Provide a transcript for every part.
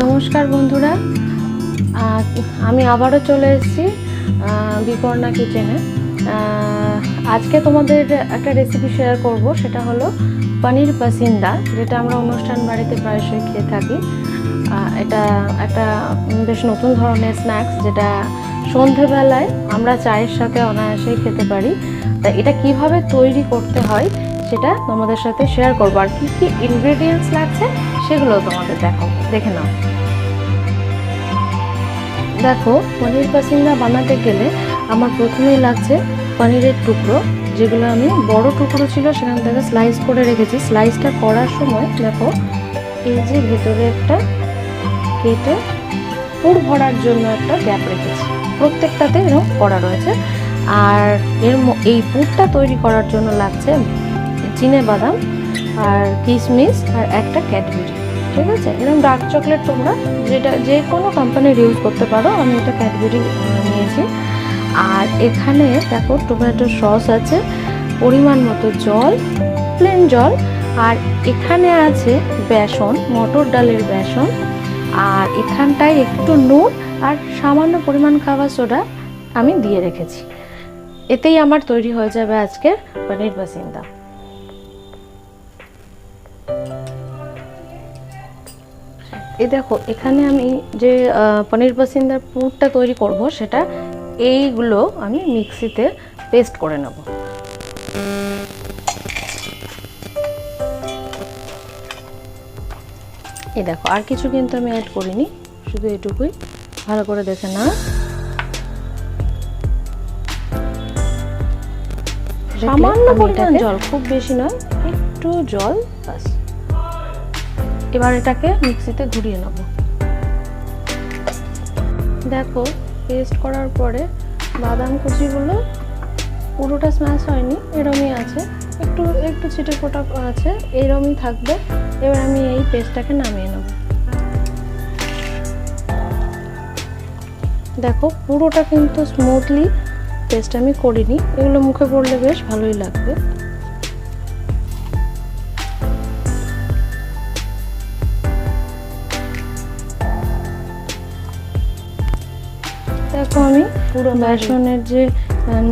নমস্কার বন্ধুরা। আমি আবারও চলে এসেছি বিপর্ণা কিচেনে। আজকে তোমাদের একটা রেসিপি শেয়ার করব, সেটা হলো পনির পাসিন্দা যেটা আমরা অনুষ্ঠান বাড়িতে প্রায়শই খেয়ে থাকি। এটা একটা বেশ নতুন ধরনের স্ন্যাক্স যেটা সন্ধেবেলায় আমরা চায়ের সাথে অনায়াসেই খেতে পারি। তা এটা কীভাবে তৈরি করতে হয়, সেটা তোমাদের সাথে শেয়ার করব। আর কী কী ইনগ্রেডিয়েন্টস লাগছে সেগুলো তোমাদের দেখো, দেখে নাও। দেখো, পনির পাসিন্দা বানাতে গেলে আমার প্রথমেই লাগছে পনিরের টুকরো, যেগুলো আমি বড় টুকরো ছিল সেখান থেকে স্লাইস করে রেখেছি। স্লাইসটা করার সময় দেখো, এই যে ভেতরে একটা কেটে পুর ভরার জন্য একটা গ্যাপ রেখেছি। প্রত্যেকটাতে এরকম করা রয়েছে। আর এর এই পুরটা তৈরি করার জন্য লাগছে চিনে বাদাম আর কিশমিশ আর একটা ক্যাডবেরি। ঠিক আছে? এরকম ডার্ক চকলেট তোমরা যেটা, যে কোনো কোম্পানির ইউজ করতে পারো, আমি এটা ক্যাডবেরি নিয়েছি। আর এখানে দেখো টমেটো সস আছে, পরিমাণ মতো জল প্লেন জল। আর এখানে আছে বেসন, মটর ডালের বেসন। আর এখানটায় একটু নুন আর সামান্য পরিমাণ খাবার সোডা আমি দিয়ে রেখেছি। এতেই আমার তৈরি হয়ে যাবে আজকের পনির বাসিন্দা। এই দেখো এখানে আমি যে পনির বাসিন্দার পুরটা তৈরি করব সেটা এইগুলো আমি মিক্সিতে পেস্ট করে নেব। এই দেখো আর কিছু কিন্তু আমি অ্যাড করিনি শুধু এটুকুই। ভালো করে দেখে না সামান্য পরিমাণ জল খুব বেশি নয় একটু জল বাস এবার এটাকে মিক্সিতে ঘুরিয়ে নেব। দেখো পেস্ট করার পরে বাদাম কুচিগুলো পুরোটা স্ম্যাশ হয়নি, এরমই আছে। একটু একটু ছিটে ফোটা আছে, এরমই থাকবে। এবার আমি এই পেস্টটাকে নামিয়ে নেব। দেখো, পুরোটা কিন্তু স্মুথলি পেস্ট আমি করিনি। এগুলো মুখে পড়লে বেশ ভালোই লাগবে। পুরো বেসনের যে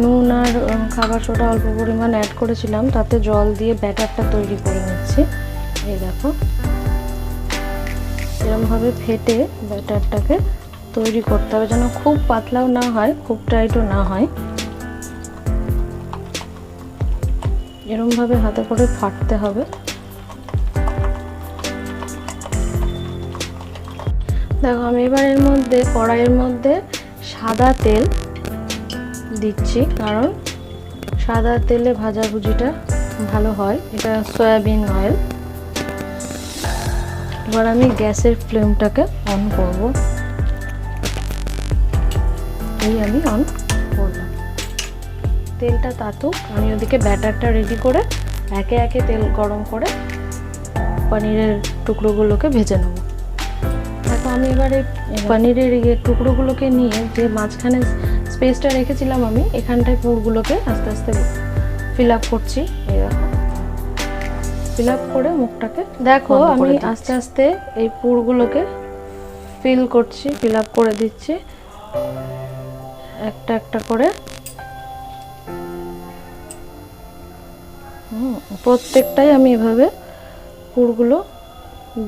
নুন আর খাবার সোডা অল্প পরিমাণ অ্যাড করেছিলাম তাতে জল দিয়ে ব্যাটারটা তৈরি করে নিচ্ছি। এই দেখো। এরমভাবে ফেটে ব্যাটারটাকে তৈরি করতে হবে যেন খুব পাতলাও না হয় খুব টাইটও না হয়। এরমভাবে হাতে করে ফাটতে হবে। দেখো আমি এবার এর মধ্যে কড়াইয়ের মধ্যে সাদা তেল দিচ্ছি, কারণ সাদা তেলে ভাজাভুজিটা ভালো হয়। এটা সয়াবিন অয়েল। এবার আমি গ্যাসের ফ্লেমটাকে অন করব। এই আমি অন করলাম। তেলটা তাতুক, আমি ওদিকে ব্যাটারটা রেডি করে একে একে তেল গরম করে পনিরের টুকরোগুলোকে ভেজে নেব। আমি এবারে পনিরের টুকরোগুলোকে নিয়ে যে মাঝখানে স্পেসটা রেখেছিলাম আমি এখানটায় পুরগুলোকে আস্তে আস্তে ফিল আপ করছি। ফিল আপ করে মুখটাকে দেখো আমি আস্তে আস্তে এই পুরগুলোকে ফিল করছি ফিল আপ করে দিচ্ছি। একটা একটা করে। প্রত্যেকটাই আমি এভাবে পুরগুলো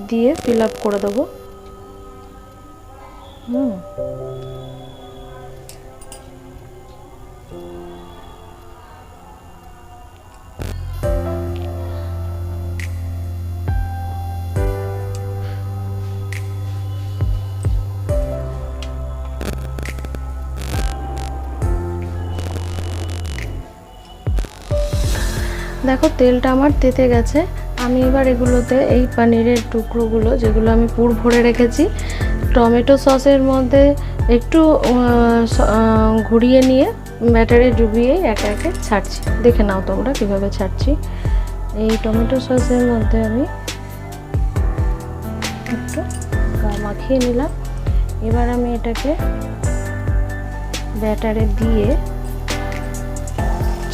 দিয়ে ফিল আপ করে দেবো। দেখো, তেলটা আমার তেতে গেছে। আমি এবার এগুলোতে এই পনিরের টুকরোগুলো, যেগুলো আমি পুর ভরে রেখেছি টমেটো সসের মধ্যে একটু ঘুরিয়ে নিয়ে ব্যাটারে ডুবিয়ে একে একে ছাড়ছি। দেখে নাও তোমরা কীভাবে ছাড়ছি। এই টমেটো সসের মধ্যে আমি একটু মাখিয়ে নিলাম। এবার আমি এটাকে ব্যাটারে দিয়ে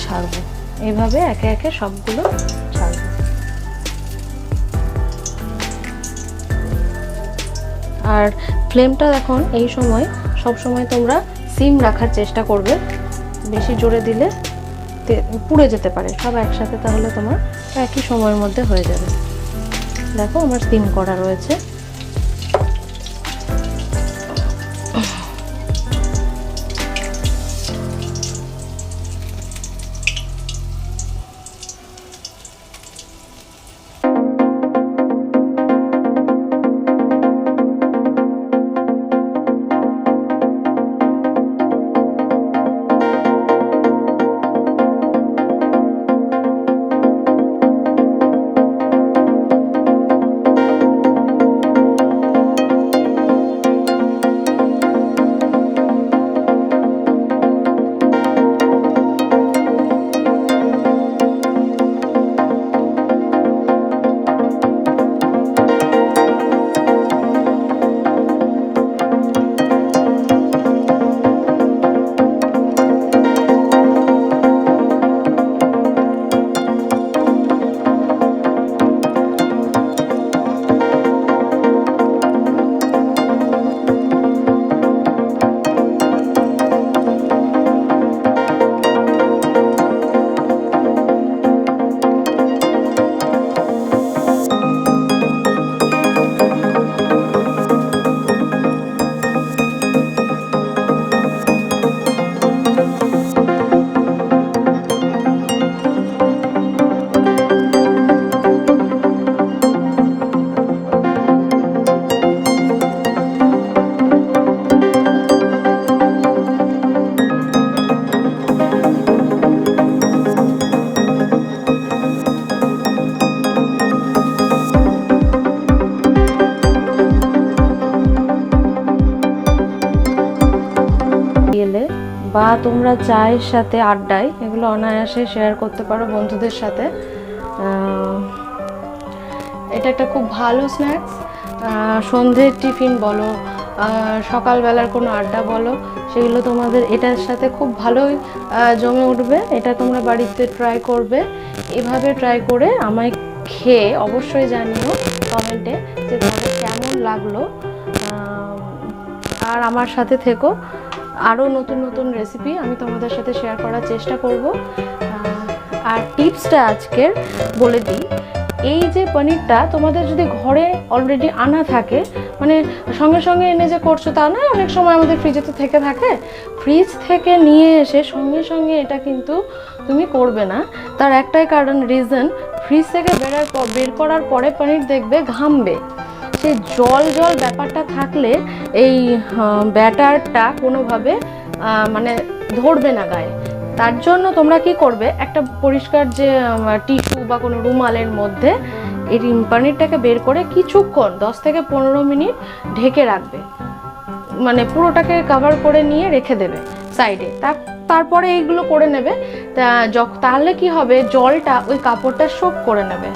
ছাড়বো। এভাবে একে একে সবগুলো আর ফ্লেমটা এখন এই সময় সব সময় তোমরা সিম রাখার চেষ্টা করবে। বেশি জোরে দিলে পুড়ে যেতে পারে। সব একসাথে তাহলে তোমার একই সময়ের মধ্যে হয়ে যাবে। দেখো আমার সিম করা রয়েছে। এলে বা তোমরা চায়ের সাথে আড্ডায় এগুলো অনায়াসে শেয়ার করতে পারো বন্ধুদের সাথে। এটা একটা খুব ভালো স্ন্যাক্স সন্ধ্যের টিফিন বলো সকালবেলার কোনো আড্ডা বলো, সেগুলো তোমাদের এটার সাথে খুব ভালোই জমে উঠবে। এটা তোমরা বাড়িতে ট্রাই করবে। এভাবে ট্রাই করে আমায় খেয়ে অবশ্যই জানিও কমেন্টে যে তোমাদের কেমন লাগল। আর আমার সাথে থেকো। আরও নতুন নতুন রেসিপি আমি তোমাদের সাথে শেয়ার করার চেষ্টা করব। আর টিপসটা আজকের বলে দিই। এই যে পনিরটা তোমাদের যদি ঘরে অলরেডি আনা থাকে মানে সঙ্গে সঙ্গে এনে যে করছ তা নয়, অনেক সময় আমাদের ফ্রিজে তো থেকে থাকে। ফ্রিজ থেকে নিয়ে এসে সঙ্গে সঙ্গে এটা কিন্তু তুমি করবে না। তার একটাই কারণ রিজন ফ্রিজ থেকে বেরার বের করার পরে পনির দেখবে ঘামবে। সেই জল জল ব্যাপারটা থাকলে এই ব্যাটারটা কোনোভাবে মানে ধরবে না গায়ে। তার জন্য তোমরা কি করবে, একটা পরিষ্কার যে টিস্যু বা কোনো রুমালের মধ্যে এই পনিরটাকে বের করে কিছুক্ষণ, দশ থেকে পনেরো মিনিট ঢেকে রাখবে। মানে পুরোটাকে কভার করে নিয়ে রেখে দেবে সাইডে তারপরে এইগুলো করে নেবে। তা তাহলে কি হবে, জলটা ওই কাপড়টা শোক করে নেবে।